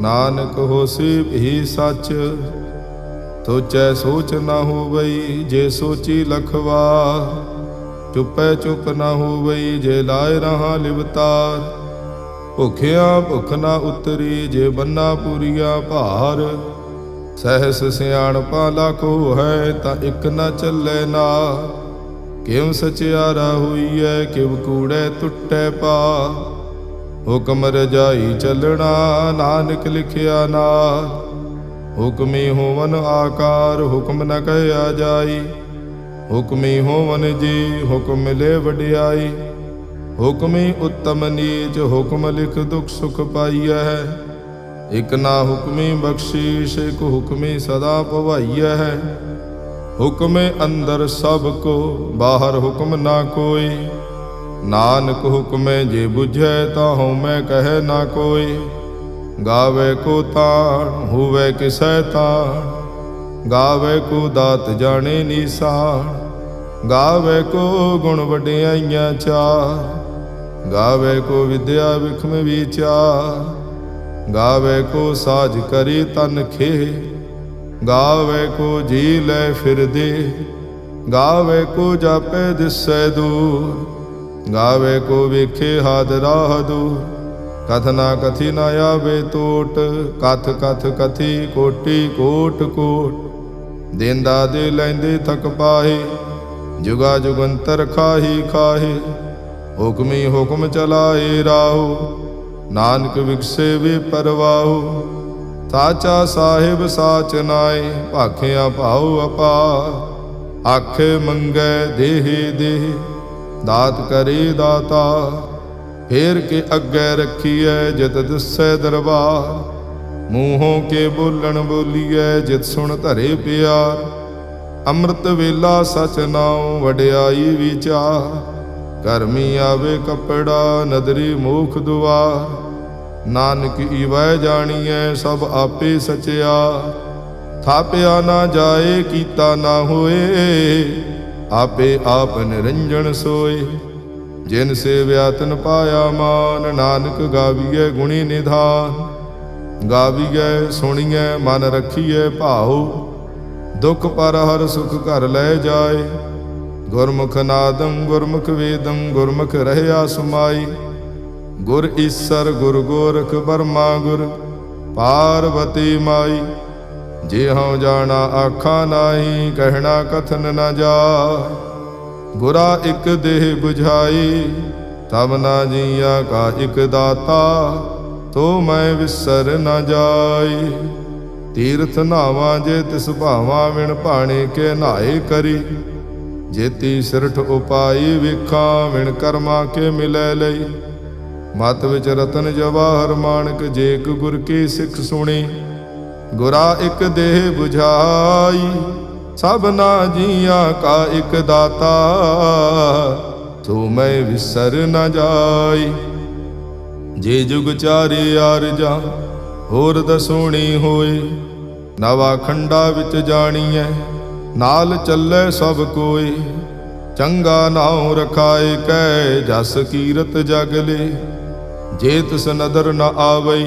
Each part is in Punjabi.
ਨਾਨਕ ਹੋਸੀ ਭੀ ਸੱਚ। ਤੋਚੈ ਸੋਚ ਨਾ ਹੋਵਈ ਜੇ ਸੋਚੀ ਲਖਵਾ। ਚੁੱਪੈ ਚੁੱਪ ਨਾ ਹੋਵਈ ਜੇ ਲਾਇ ਰਹਾ ਲਿਵਤਾਰ। ਭੁਖਿਆ ਭੁਖ ਨਾ ਉਤਰੀ ਜੇ ਬੰਨਾ ਪੂਰੀਆ ਭਾਰ। ਸਹਿਸ ਸਿਆਣਪਾ ਲਾਖੋ ਹੈ ਤਾਂ ਇਕ ਨਾ ਚੱਲੇ ਨਾ ਕਿਉ ਸਚਿਆਰਾ ਹੋਈਐ ਕਿਵ ਕੂੜੈ ਟੁੱਟੈ ਪਾ ਹੁਕਮ ਰਜਾਈ ਚੱਲਣਾ, ਨਾਨਕ ਲਿਖਿਆ ਨਾ ਹੁਕਮੀ ਹੋਵਨ ਆਕਾਰ, ਹੁਕਮ ਨ ਕਹਿਆ ਜਾਈ। ਹੁਕਮੀ ਹੋਵਨ ਜੀ, ਹੁਕਮ ਮਿਲੇ ਵਡਿਆਈ। ਹੁਕਮੀ ਉੱਤਮ ਨੀਚ, ਹੁਕਮ ਲਿਖ ਦੁਖ ਸੁਖ ਪਾਈਐ। ਇਕ ਨਾ ਹੁਕਮੀ ਬਖਸ਼ੀਸ਼, ਇਕ ਹੁਕਮੀ ਸਦਾ ਭਵਾਈਐ। ਹੁਕਮੇ ਅੰਦਰ ਸਭ ਕੋ, ਬਾਹਰ ਹੁਕਮ ਨਾ ਕੋਈ। ਨਾਨਕ ਹੁਕਮੈ ਜੇ 부ਝੈ ਤਾਂ ਮੈਂ ਕਹੈ ਨਾ ਕੋਈ। ਗਾਵੇ ਕੋ ਤਾਣ, ਹੋਵੇ ਕਿਸੈ ਤਾਣ। ਗਾਵੇ ਕੋ ਦਾਤ ਜਾਣੇ ਨੀਸਾਨ ਗਾਵੇ ਕੋ ਗੁਣ ਵਡਿਆਈਆਂ ਚਾਰ। ਗਾਵੇ ਕੋ ਵਿਦਿਆ ਵਿਖਮ ਵਿਚਾਰ। ਗਾਵੇ ਕੋ ਸਾਜ ਕਰੀ ਤਨ ਖੇ ਗਾਵੇ ਕੋ ਜੀ ਲੈ ਫਿਰਦੇ। ਗਾਵੇ ਕੋ ਜਾਪੇ ਦਿਸੈ ਦੂਰ। ਗਾਵੇ ਕੋ ਵੇਖੇ ਹਾਦ ਰਾਹ ਦੂਰ ਕਥਨਾ ਕਥੀ ਨਾ ਆਵੇ ਟੋਟ। ਕਥ ਕਥ ਕਥੀ ਕੋਟੀ ਕੋਟ ਕੋਟ। ਦੇਂਦਾ ਦੇ ਲੈਂਦੇ ਥਕ ਪਾਹੇ। ਜੁਗਾ ਜੁਗੰਤਰ ਖਾਹੀ ਖਾਹੇ। ਹੁਕਮੀ ਹੁਕਮ ਚਲਾਏ ਰਾਹੋ। ਨਾਨਕ ਵਿਗਸੇ ਵੇ ਪਰਵਾਹੋ। ਸਾਚਾ ਸਾਹਿਬ ਸਾਚ ਨਾਏ। ਭਾਖਿਆ ਭਾਉ ਅਪਾ ਆਖੇ ਮੰਗੈ ਦੇਹ ਦੇਹ। ਦਾਤ ਕਰੇ ਦਾਤਾ, ਫੇਰ ਕੇ ਅੱਗੇ ਰੱਖੀਐ ਜਿਤ ਦਿਸੈ ਦਰਬਾਰ। ਮੂੰਹੋਂ ਕੇ ਬੋਲਣ ਬੋਲੀਐ ਜਿਤ ਸੁਣ ਧਰੇ ਪਿਆਰ। ਅੰਮ੍ਰਿਤ ਵੇਲਾ ਸਚ ਨਾਉ ਵਡਿਆਈ ਵਿਚਾਰ। ਕਰਮੀ ਆਵੇ ਕਪੜਾ, ਨਦਰੀ ਮੂਖ ਦੁਆਰ। ਨਾਨਕ ਈਵੈ ਜਾਣੀਐ ਸਭ ਆਪੇ ਸਚਿਆ ਥਾਪਿਆ ਨਾ ਜਾਏ, ਕੀਤਾ ਨਾ ਹੋਏ ਆਪੇ ਆਪ ਨਿਰੰਜਨ ਸੋਏ। ਜਿਨ ਸੇਵਿਆ ਤਨ ਪਾਇਆ ਮਾਨ, ਨਾਨਕ ਗਾਵੀਐ ਗੁਣੀ ਨਿਧਾਨ। ਗਾਵੀਐ, ਸੁਣੀਐ, ਮਨ ਰੱਖੀਐ ਭਾਉ। ਦੁਖ ਪਰ ਹਰ ਸੁਖ ਘਰ ਲੈ ਜਾਏ। ਗੁਰਮੁਖ ਨਾਦੰ, ਗੁਰਮੁਖ ਵੇਦੰ, ਗੁਰਮੁਖ ਰਹਿਆ ਸੁਮਾਈ। ਗੁਰ ਈਸਰ, ਗੁਰ ਗੋਰਖ ਬਰਮਾ ਗੁਰ, ਪਾਰਵਤੀ ਮਾਈ। ਜੇ ਹਉ ਜਾਣਾ ਆਖਾਂ ਨਾਹੀ, ਕਹਿਣਾ ਕਥਨ ਨਾ ਜਾ ਗੁਰਾ ਇੱਕ ਦੇਹ 부ਝਾਈ ਤਬ ਨਾ ਜੀਆ ਕਾ ਇਕ ਦਾਤਾ, ਤੋ ਮੈਂ ਵਿਸਰ ਨਾ ਜਾਈ। ਤੀਰਥ ਨਾਵਾਂ ਜੇ ਤਿਸ ਭਾਵਾਂ, ਵਿਣ ਭਾਣੇ ਕੇ ਨਾਏ ਕਰੀ। ਜੇਤੀ ਸਿਰਠ ਉਪਾਈ ਵੇਖਾਂ, ਵਿਣ ਕਰਮਾ ਕੇ ਮਿਲੈ ਲਈ। ਮਤ ਵਿੱਚ ਰਤਨ ਜਵਾਹਰ ਮਾਨਕ, ਜੇਕ ਗੁਰ ਕੀ ਸਿੱਖ ਸੁਣੀ। ਗੁਰਾ ਇੱਕ ਦੇਹ 부ਝਾਈ ਸਭ ਨਾ ਜੀਆਂ ਕਾ ਇੱਕ ਦਾਤਾ। ਤੂੰ ਮੈਂ ਵਿਸਰ ਨ ਜਾਈ, ਜੇ ਜੁਗ ਚਾਰੇ ਆਰਜਾ, ਹੋਰ ਦਸੋਣੀ ਹੋਏ। ਨਵਾ ਖੰਡਾ ਵਿੱਚ ਜਾਣੀਐ, ਨਾਲ ਚੱਲੇ ਸਭ ਕੋਈ ਚੰਗਾ ਨਾਉ ਰਖਾਏ ਕੈ, ਜਸ ਕੀਰਤ ਜਗਲੇ ਜੇ ਤਿਸ ਨਦਰ ਨ ਆਵਈ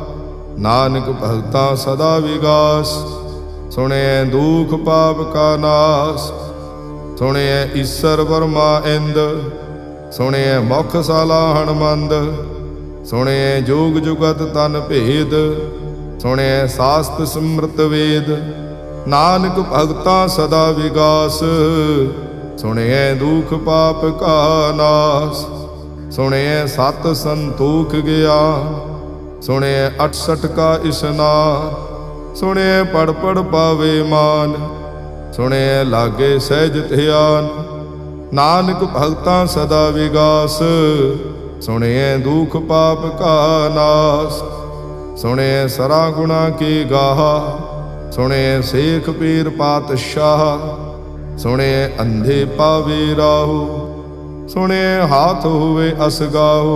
ਨਾਨਕ ਭਗਤਾ ਸਦਾ ਵਿਗਾਸ ਸੁਣਿਐ ਦੁਖ ਪਾਪ ਕਾ ਨਾਸ ਸੁਣਿਐ ਈਸਰ ਵਰਮਾ ਇੰਦ ਸੁਣਿਐ ਮੁਖ ਸਾਲਾ ਹਣਮੰਦ ਸੁਣਿਐ ਜੋਗ ਜੁਗਤ ਤਨ ਭੇਦ ਸੁਣਿਐ ਸਾਸਤ ਸਿਮਰਤ ਵੇਦ, ਨਾਨਕ ਭਗਤਾ ਸਦਾ ਵਿਗਾਸ ਸੁਣਿਐ ਦੁਖ ਪਾਪ ਕਾ ਨਾਸ ਸੁਣਿਐ ਸਤ ਸੰਤੋਖ ਗਿਆ ਸੁਣਿਐ 68 ਕਾ ਇਸਨਾਨ ਸੁਣਿਐ ਪੜ ਪੜ ਪਾਵੇ ਮਾਨ ਸੁਣਿਐ ਲਾਗੇ ਸਹਿਜ ਧਿਆਨ, ਨਾਨਕ ਭਗਤਾਂ ਸਦਾ ਵਿਗਾਸ ਸੁਣਿਐ ਦੁਖ ਪਾਪ ਕਾ ਨਾਸ, ਸੁਣੇ ਸਰਾ ਗੁਣਾ ਕੀ ਗਾਹਾ, ਸੁਣੇ ਸੇਖ ਪੀਰ ਪਾਤਸ਼ਾਹ, ਸੁਣੇ ਅੰਧੇ ਪਾਵੇ ਰਾਹੂ, ਸੁਣੇ ਹਾਥ ਹੋਵੇ ਅਸਗਾਹੂ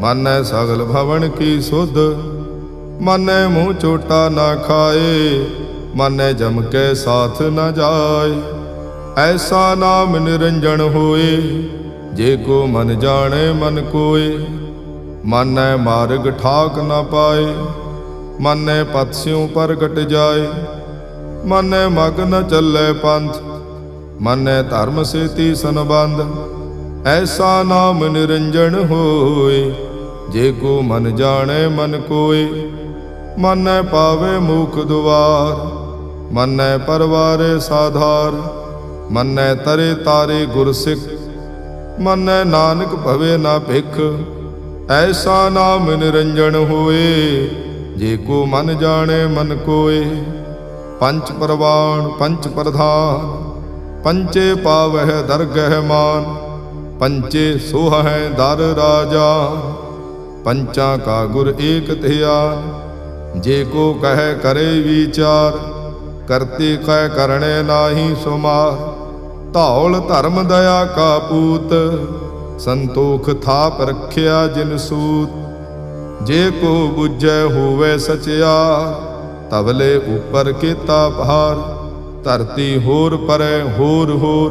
ਮਨੈ ਸਗਲ ਭਵਨ ਕੀ ਸੁਧ? ਮਨੈ ਮੂੰਹ ਚੋਟਾ ਨਾ ਖਾਏ, ਮਨੈ ਜਮ ਕੇ ਸਾਥ ਨਾ ਜਾਏ। ਐਸਾ ਨਾਮ ਨਿਰੰਜਨ ਹੋਏ, ਜੇ ਕੋ ਮਨ ਜਾਣੇ ਮਨ ਕੋਏ। ਮਨੈ ਮਾਰਗ ਠਾਕ ਨਾ ਪਾਏ, ਮਨੈ ਪਤਸਿਉ ਪ੍ਰਗਟ ਜਾਏ। ਮਨੈ ਮਗਨ ਚੱਲੇ ਪੰਥ, ਮਨੈ ਧਰਮ ਸੇਤੀ ਸੰਬੰਧ। ਐਸਾ ਨਾਮ ਨਿਰੰਜਨ ਹੋਏ, ਜੇ ਕੋ ਮਨ ਜਾਣੈ ਮਨ ਕੋਏ। ਮਨੈ ਪਾਵੇ ਮੂਖ ਦੁਆਰ, ਮਨੈ ਪਰਵਾਰੇ ਸਾਧਾਰ, ਮਨੈ ਤਰੇ ਤਾਰੇ ਗੁਰ ਸਿੱਖ। ਮਨੈ ਨਾਨਕ ਭਵੇ ਨਾ ਭਿਖ, ਐਸਾ ਨਾਮ ਨਿਰੰਜਨ ਹੋਏ, ਜੇ ਕੋ ਮਨ ਜਾਣੈ ਮਨ ਕੋਏ। ਪੰਚ ਪਰਵਾਨ ਪੰਚ ਪ੍ਰਧਾਨ, ਪੰਚੇ ਪਾਵਹਿ ਦਰਗਹਿ ਮਾਨ। ਪੰਚੇ ਸੋਹੈ ਦਰ ਰਾਜਾ, ਪੰਚਾਂ ਕਾ ਗੁਰ ਏਕ ਧਿਆਨ ਜੇ ਕੋ ਕਹੈ ਕਰੇ ਵਿਚਾਰ, ਕਰਤੇ ਕਹਿ ਕਰਣੇ ਨਾਹੀ ਸੁਮਾਰ। ਧੌਲ ਧਰਮ ਦਇਆ ਕਾ ਪੂਤ, ਸੰਤੋਖ ਥਾਪ ਰਖਿਆ ਜਿਨ ਸੂਤ। ਜੇ ਕੋ ਬੁੱਝੈ ਹੋਵੇ ਸਚਿਆ, ਤਵਲੇ ਉਪਰ ਕੀਤਾ ਭਾਰ। ਧਰਤੀ ਹੋਰ ਪਰੈ ਹੋਰ ਹੋਰ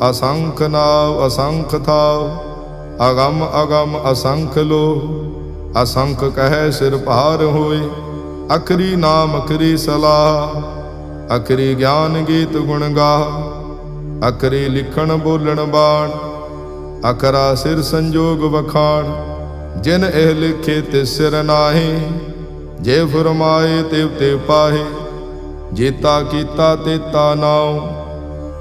ਅਸੰਖ ਨਾਵ ਅਸੰਖ ਥਾਵ ਅਗਮ ਅਗਮ, ਅਸੰਖ ਲੋ ਅਸੰਖ ਕਹੈ ਸਿਰ ਭਾਰ ਹੋਏ, ਅਖਰੀ ਨਾਮ ਅਖਰੀ ਸਲਾਹ, ਅਖਰੀ ਗਿਆਨ ਗੀਤ ਗੁਣ ਗਾ ਅਖਰੀ ਲਿਖਣ ਬੋਲਣ ਬਾਣ, ਅਖਰਾ ਸਿਰ ਸੰਜੋਗ ਵਖਾਣ, ਜਿਨ ਇਹ ਲਿਖੇ ਤੇ ਸਿਰ ਨਾਹੀ, ਜੇ ਫਰਮਾਏ ਤੇ ਤੇ ਪਾਹੇ, ਜੀਤਾ ਕੀਤਾ ਤੇਤਾ ਨਾਉ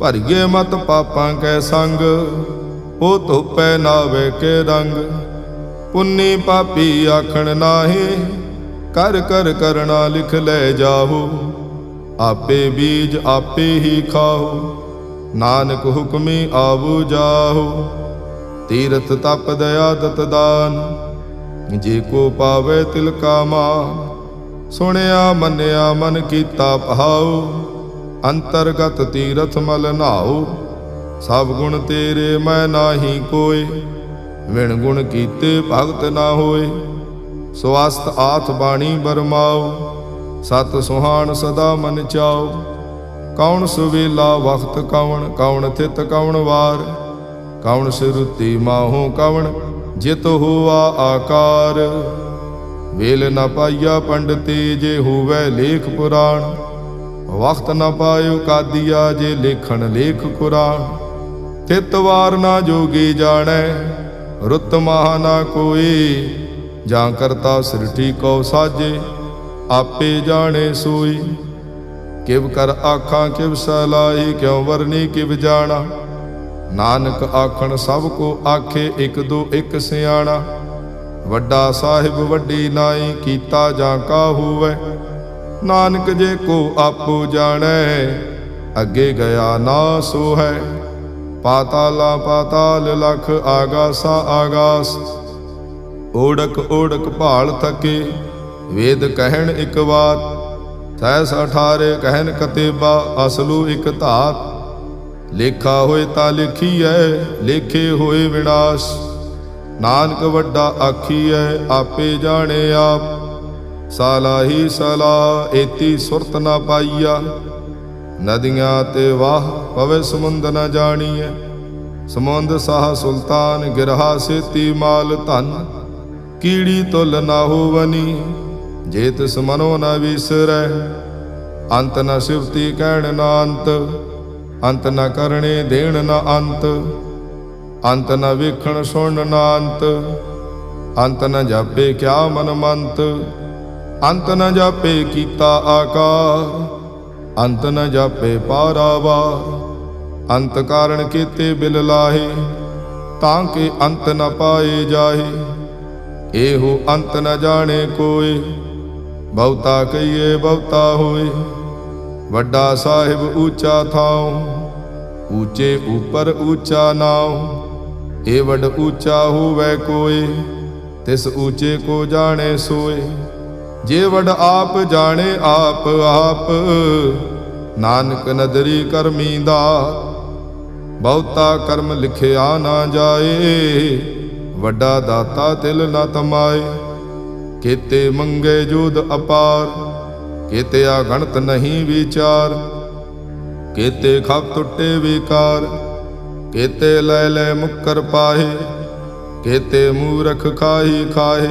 ਭਰੀਏ ਮਤ ਪਾਪਾਂ ਕੈ ਸੰਗ ਉਹ ਧੋਪੈ ਨਾਵੇ ਕੇ ਰੰਗ। ਪੁੰਨੀ ਪਾਪੀ ਆਖਣ ਨਾਹੀ, ਕਰ ਕਰ ਕਰਣਾ ਲਿਖ ਲੈ ਜਾਹੋ। ਆਪੇ ਬੀਜ ਆਪੇ ਹੀ ਖਾਓ ਨਾਨਕ ਹੁਕਮੀ ਆਵੂ ਜਾਹੋ। ਤੀਰਥ ਤਪ ਦਇਆ ਦਤ ਦਾਨ, ਜੇ ਕੋ ਪਾਵੇ ਤਿਲ ਕਾ ਮਾਨ। ਸੁਣਿਆ ਮੰਨਿਆ ਮਨ ਕੀਤਾ ਭਾਉ ਅੰਤਰਗਤ ਤੀਰਥ ਮਲ ਨਾਉ, ਸਭ ਗੁਣ ਤੇਰੇ ਮੈਂ ਨਾਹੀ ਕੋਏ। ਵਿਣ ਗੁਣ ਕੀਤੇ ਭਗਤ ਨਾ ਹੋਏ, ਸਵਸਤ ਆਥ ਬਾਣੀ ਬਰਮਾਓ ਸਤ ਸੁਹਾਣ ਸਦਾ ਮਨ ਚਾਓ ਕੌਣ ਸੁਵੇਲਾ ਵਖਤ ਕਵਣ ਕੌਣ ਥਿਤ ਕੌਣ ਵਾਰ। ਕੌਣ ਸਿਰੁਤੀ ਮਾਹੂ ਕਵਣ, ਜਿਤ ਹੋਆ ਆਕਾਰ। ਵੇਲ ਨਾ ਪਾਈਆ ਪੰਡਤੇ ਜੇ ਹੋਵੇ ਲੇਖ ਪੁਰਾਣ। ਵਖਤ ਨਾ ਪਾਇਓ ਕਾਦੀਆ ਜੇ ਲੇਖਣ ਲੇਖ ਕੁਰਾਨ। ਤਿਤ ਵਾਰ ਨਾ ਜੋਗੀ ਜਾਣੈ, ਰੁੱਤ ਮਹਾ ਨਾ ਕੋਈ ਜਾਂ ਕਰਤਾ ਸ੍ਰਿਠੀ ਕੋ ਸਾਜੇ, ਆਪੇ ਜਾਣੇ ਸੋਈ ਕਿਵ ਕਰ ਆਖਾਂ, ਕਿਵ ਸਲਾਈ ਕਿਉ ਵਰਨੀ, ਕਿਵ ਜਾਣਾ। ਨਾਨਕ ਆਖਣ, ਸਭ ਕੋ ਆਖੇ, ਇੱਕ ਦੋ ਇੱਕ ਸਿਆਣਾ। ਵੱਡਾ ਸਾਹਿਬ ਵੱਡੀ ਨਾਈ, ਕੀਤਾ ਜਾਂ ਕਾ ਹੋਵੇ। ਨਾਨਕ ਜੇ ਕੋ ਆਪੋ ਜਾਣੈ, ਅੱਗੇ ਗਿਆ ਨਾ ਸੋ ਹੈ ਪਾਤਾਲਾ ਪਾਤਾਲ ਲਖ ਆਗਾਸਾ ਆਗਾਸ। ਓੜਕ ਓੜਕ ਭਾਲ ਥਕੇ, ਵੇਦ ਕਹਿਣ ਇੱਕ ਬਾਤ ਤੈਸ ਅਠਾਰੇ ਕਹਿਣ ਕਤੇਬਾ, ਅਸਲੂ ਇੱਕ ਧਾਤ। ਲੇਖਾ ਹੋਏ ਤਾਂ ਲਿਖੀਐ, ਲੇਖੇ ਹੋਏ ਵਿਨਾਸ਼। ਨਾਨਕ ਵੱਡਾ ਆਖੀਐ, ਆਪੇ ਜਾਣੇ ਆਪ। ਸਾਲਾਹੀ ਸਲਾ ਏਤੀ ਸੁਰਤ ਨਾ ਪਾਈਆ। ਨਦੀਆਂ ਤੇ ਵਾਹ ਪਵੇ ਸਮੁੰਦ ਨਾ ਜਾਣੀਐ। ਸਮੁੰਦ ਸਾਹ ਸੁਲਤਾਨ, ਗਿਰਹਾ ਸੇਤੀ ਮਾਲ ਧਨ। ਕੀੜੀ ਤੁਲ ਨਾ ਹੋਵਨੀ ਜੇ ਤਿਸ ਮਨੋ ਨ ਵਿਸਰੈ। ਅੰਤ ਨ ਸਿਵਤੀ ਕਹਿਣ ਨਾ ਅੰਤ ਅੰਤ ਨ ਕਰਣੇ ਦੇਣ ਨ ਅੰਤ। ਅੰਤ ਨ ਵੇਖਣ ਸੁਣ ਨ ਅੰਤ ਅੰਤ ਨ ਜਾਪੇ ਕਿਆ ਮਨ ਮੰਤ। ਅੰਤ ਨ ਜਾਪੇ ਕੀਤਾ ਆਕਾਰ, ਅੰਤ ਨ ਜਾਪੇ ਪਾਰਾਵਾਰ ਅੰਤ ਕਾਰਣ ਕੀਤੇ ਬਿਲ ਲਾਹੇ, ਤਾਂ ਕਿ ਅੰਤ ਨ ਪਾਏ ਜਾਹੇ। ਇਹੋ ਅੰਤ ਨ ਜਾਣੇ ਕੋਏ, ਬਹੁਤਾ ਕਹੀਏ ਬਹੁਤਾ ਹੋਏ। ਵੱਡਾ ਸਾਹਿਬ ਉੱਚਾ ਥਾਉ ਉੱਚੇ ਉਪਰ ਉੱਚਾ ਨਾਉ। ਏ ਵੱਡ ਉੱਚਾ ਹੋਵੇ ਕੋਏ, ਤਿਸ ਉੱਚੇ ਕੋ ਜਾਣੇ ਸੋਏ। ਜੇ ਵੱਡ ਆਪ ਜਾਣੇ ਆਪ ਆਪ। ਨਾਨਕ ਨਦਰੀ ਕਰਮੀ ਦਾ, ਬਹੁਤਾ ਕਰਮ ਲਿਖਿਆ ਨਾ ਜਾਏ। ਵੱਡਾ ਦਾਤਾ ਤਿਲ ਨਾ ਤਮਾਏ, ਕੀਤੇ ਮੰਗੇ ਜੋਦ ਅਪਾਰ। ਕੀਤੇ ਆ ਗਣਤ ਨਹੀਂ ਵਿਚਾਰ, ਕੀਤੇ ਖਪ ਟੁੱਟੇ ਵਿਕਾਰ। ਕੀਤੇ ਲੈ ਲੈ ਮੁੱਕਰ ਪਾਹੇ ਕੀਤੇ ਮੂਰਖ ਖਾਹੀ ਖਾਹੇ।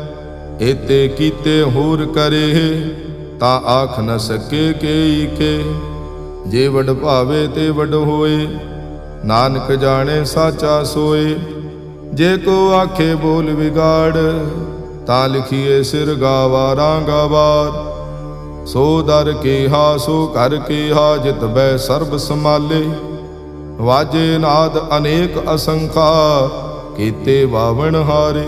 ਏਤੇ ਕੀਤੇ ਹੋਰ ਕਰੇ, ਤਾਂ ਆਖ ਨ ਸਕੇ ਕੇਈ ਕੇ ਜੇ ਵਡ ਭਾਵੇ ਤੇ ਵਡ ਹੋਏ, ਨਾਨਕ ਜਾਣੇ ਸਾਚਾ ਸੋਏ। ਜੇ ਕੋ ਆਖੇ ਬੋਲ ਵਿਗਾੜ, ਤਾਂ ਲਿਖੀਏ ਸਿਰ ਗਾਵਾਰਾਂ ਰਾਂਗਾਵਾਰ ਸੋ ਦਰ ਕੇਹਾ, ਸੋ ਘਰ ਕੇਹਾ, ਜਿਤ ਬੈ ਸਰਬ ਸਮਾਲੇ ਵਾਜੇ ਨਾਦ ਅਨੇਕ ਅਸੰਖਾ, ਕੀਤੇ ਵਾਵਣ ਹਾਰੇ।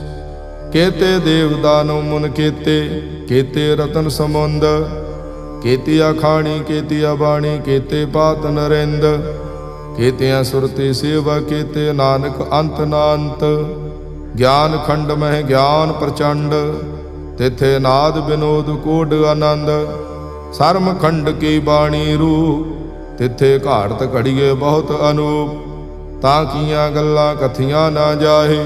ਕੇਤੇ ਦੇਵ ਦਾਨਵ ਮੁਨ ਕੇਤੇ ਕੇਤੇ ਰਤਨ ਸਮੁੰਦ ਕੇਤੀਆ ਖਾਣੀ, ਕੇਤੀਆ ਬਾਣੀ, ਕੇਤੇ ਪਾਤ ਨਰਿੰਦ, ਕੇਤਿਆਂ ਸੁਰਤੀ ਸੇਵਾ ਕੇਤੇ ਨਾਨਕ ਅੰਤ ਨਾ ਗਿਆਨ ਖੰਡ ਮਹਿ ਗਿਆਨ ਪ੍ਰਚੰਡ, ਤਿਥੇ ਨਾਦ ਬਿਨੋਦ ਕੋਡ ਆਨੰਦ, ਸਰਮ ਖੰਡ ਕੀ ਬਾਣੀ ਰੂ ਤਿਥੇ ਘਾੜਤ ਘੜੀਏ ਬਹੁਤ ਅਨੂਪ, ਤਾਂ ਕੀਆਂ ਗੱਲਾਂ ਕਥੀਆਂ ਨਾ ਜਾਹੇ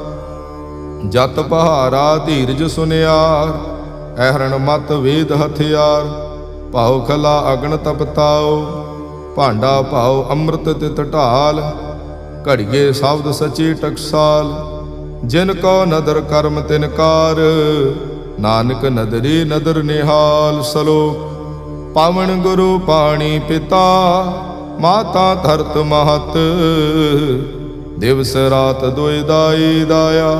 ਜਤ ਪਹਾਰਾ ਧੀਰਜ ਸੁਨਿਆਰ, ਐਹਰਣ ਮਤ ਵੇਦ ਹਥਿਆਰ, ਭਾਉ ਖਲਾ ਅਗਨ ਤਪਤਾਓ ਭਾਂਡਾ ਭਾਉ ਅੰਮ੍ਰਿਤ ਤਿਤ ਢਾਲ, ਘੜੀਏ ਸ਼ਬਦ ਸਚੀ ਟਕਸਾਲ, ਜਿਨ ਕੋ ਨਦਰ ਕਰਮ ਤਿਨਕਾਰ ਨਾਨਕ ਨਦਰੀ ਨਦਰ ਨਿਹਾਲ ਸਲੋਕ ਪਾਵਨ ਗੁਰੂ ਪਾਣੀ ਪਿਤਾ, ਮਾਤਾ ਧਰਤ ਮਹਤ, ਦਿਵਸ ਰਾਤ ਦੁਇ ਦਾਈ ਦਾਇਆ।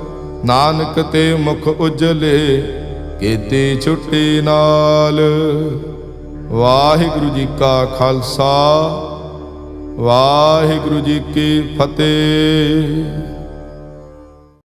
ਨਾਨਕ ਤੇ ਮੁਖ ਉਜਲੇ, ਕੀਤੀ ਛੁੱਟੀ ਨਾਲ। ਵਾਹਿਗੁਰੂ ਜੀ ਕਾ ਖਾਲਸਾ, ਵਾਹਿਗੁਰੂ ਜੀ ਕੀ ਫਤਿਹ।